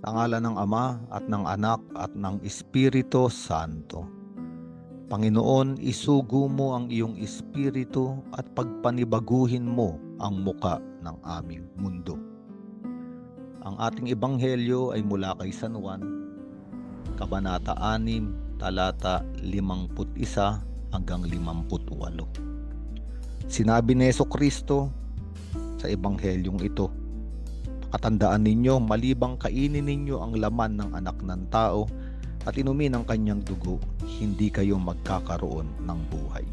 Sa ngala ng Ama at ng Anak at ng Espiritu Santo. Panginoon, isugo mo ang iyong espiritu at pagpanibaguhin mo ang muka ng aming mundo. Ang ating ebanghelyo ay mula kay San Juan, Kabanata 6, talata 51 hanggang 58. Sinabi ni Yeso Kristo sa ebanghelyong ito, Katandaan ninyo, malibang kainin ninyo ang laman ng anak ng tao at inumin ang kanyang dugo, hindi kayo magkakaroon ng buhay.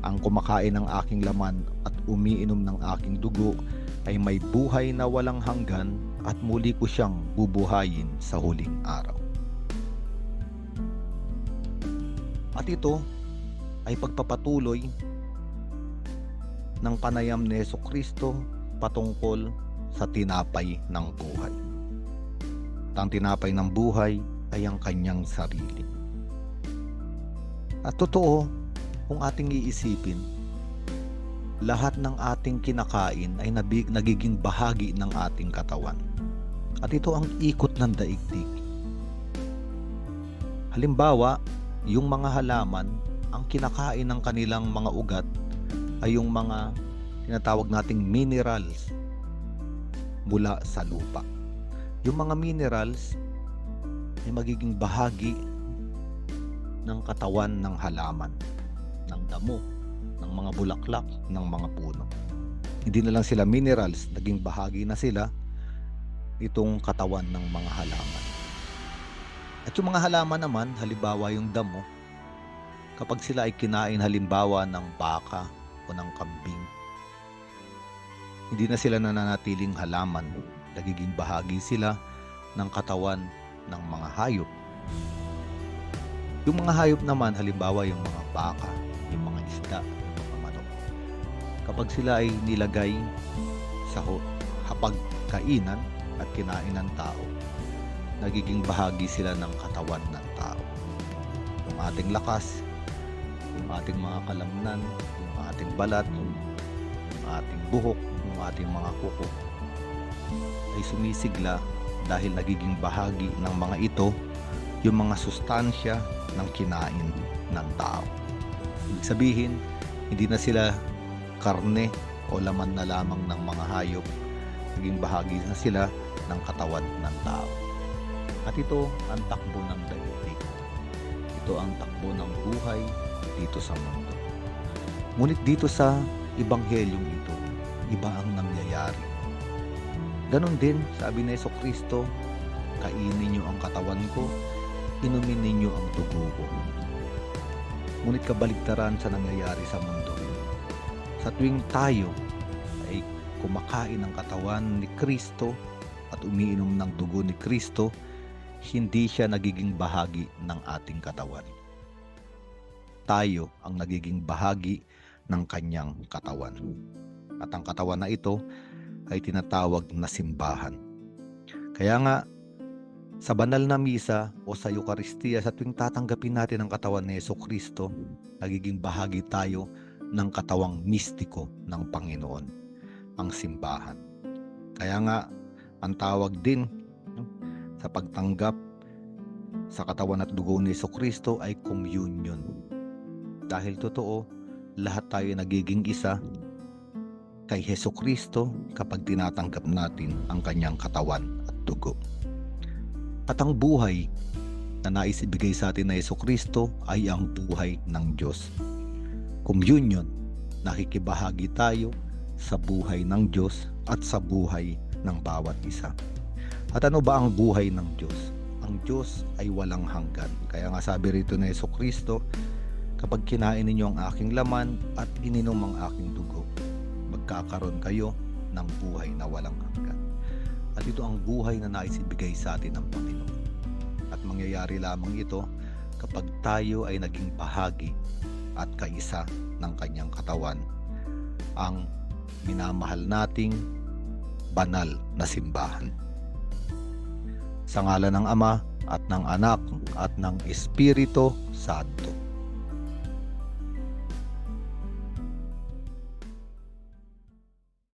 Ang kumakain ng aking laman at umiinom ng aking dugo ay may buhay na walang hanggan at muli ko siyang bubuhayin sa huling araw. At ito ay pagpapatuloy ng panayam ni Yeso Kristo patungkol sa tinapay ng buhay. At ang tinapay ng buhay ay ang kanyang sarili. At totoo, kung ating iisipin, lahat ng ating kinakain ay nabig, nagiging bahagi ng ating katawan. At ito ang ikot ng daigdig. Halimbawa, yung mga halaman, ang kinakain ng kanilang mga ugat ay yung mga tinatawag nating minerals mula sa lupa. Yung mga minerals ay magiging bahagi ng katawan ng halaman, ng damo, ng mga bulaklak, ng mga puno. Hindi na lang sila minerals, naging bahagi na sila itong katawan ng mga halaman. At yung mga halaman naman, halimbawa yung damo, kapag sila ay kinain halimbawa ng baka o ng kambing, hindi na sila nananatiling halaman. Nagiging bahagi sila ng katawan ng mga hayop. Yung mga hayop naman, halimbawa yung mga baka, yung mga isda, yung mga manok. Kapag sila ay nilagay sa hapagkainan at kinain ng tao, nagiging bahagi sila ng katawan ng tao. Yung ating lakas, yung ating mga kalamnan, yung ating balat, yung ating buhok, yung ating mga kuko ay sumisigla dahil nagiging bahagi ng mga ito yung mga sustansya ng kinain ng tao. Ibig sabihin, hindi na sila karne o laman na lamang ng mga hayop, naging bahagi na sila ng katawan ng tao. At ito ang takbo ng daigdig. Ito ang takbo ng buhay dito sa mundo. Ngunit dito sa ebanghelyong ito, iba ang nangyayari. Ganon din, sabi ni Yeso Kristo, kainin niyo ang katawan ko, inumin ninyo ang dugo ko. Ngunit kabaligtaran sa nangyayari sa mundo. Sa tuwing tayo ay kumakain ng katawan ni Kristo at umiinom ng dugo ni Kristo, hindi siya nagiging bahagi ng ating katawan. Tayo ang nagiging bahagi ng kanyang katawan. At ang katawan na ito ay tinatawag na simbahan. Kaya nga, sa banal na misa o sa Eukaristiya, sa tuwing tatanggapin natin ang katawan ni Yeso Kristo, nagiging bahagi tayo ng katawang mistiko ng Panginoon, ang simbahan. Kaya nga, ang tawag din no, sa pagtanggap sa katawan at dugo ni Yeso Kristo ay communion. Dahil totoo, lahat tayo nagiging isa kay Heso Kristo kapag tinatanggap natin ang kanyang katawan at dugo. At ang buhay na nais ibigay sa atin na Heso Kristo ay ang buhay ng Diyos. Communion, nakikibahagi tayo sa buhay ng Diyos at sa buhay ng bawat isa. At ano ba ang buhay ng Diyos? Ang Diyos ay walang hanggan. Kaya nga sabi rito ni Yeso Kristo, kapag kinain ninyo ang aking laman at ininom ang aking dugo, magkakaroon kayo ng buhay na walang hanggan. At ito ang buhay na nais ibigay sa atin ng Panginoon. At mangyayari lamang ito kapag tayo ay naging bahagi at kaisa ng kanyang katawan, ang minamahal nating banal na simbahan. Sa ngala ng Ama at ng Anak at ng Espiritu Santo.